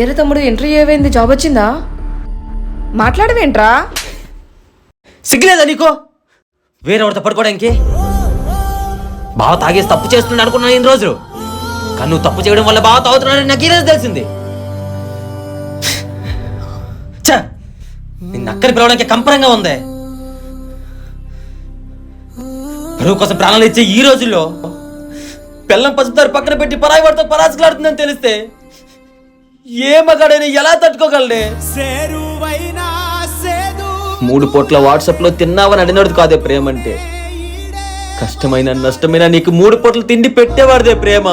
ఏరే తమ్ముడు ఎంట్రీ ఏమైంది జాబ్ వచ్చిందా? మాట్లాడవేంట్రా? సిగ్గులేదా నీకో? వేరే వాడితో పడుకోవడానికి? బావ తాగేసి తప్పు చేస్తున్నాడు అనుకున్నాను ఇన్ని రోజులు. కానీ నువ్వు తప్పు చేయడం వల్ల బావ తాగుతున్నాడని నాకు ఈరోజు తెలిసింది. ఛ! నిన్ను అక్కడి పిలవడానికి కంపరంగా ఉంది. పరువు కోసం ప్రాణాలు ఇచ్చే ఈ రోజుల్లో పిల్లం పసుపుతారు పక్కన పెట్టి పరాయి వాడితో పరాసులాడుతుందని తెలిస్తే ఏ మగాడైనా ఎలా తట్టుకోగలడే? మూడు పూట్ల వాట్సాప్లో తిన్నావని అడిగినది కాదే ప్రేమ అంటే. కష్టమైన నష్టమైన నీకు మూడు పూట్ల తిండి పెట్టేవాడిదే ప్రేమ.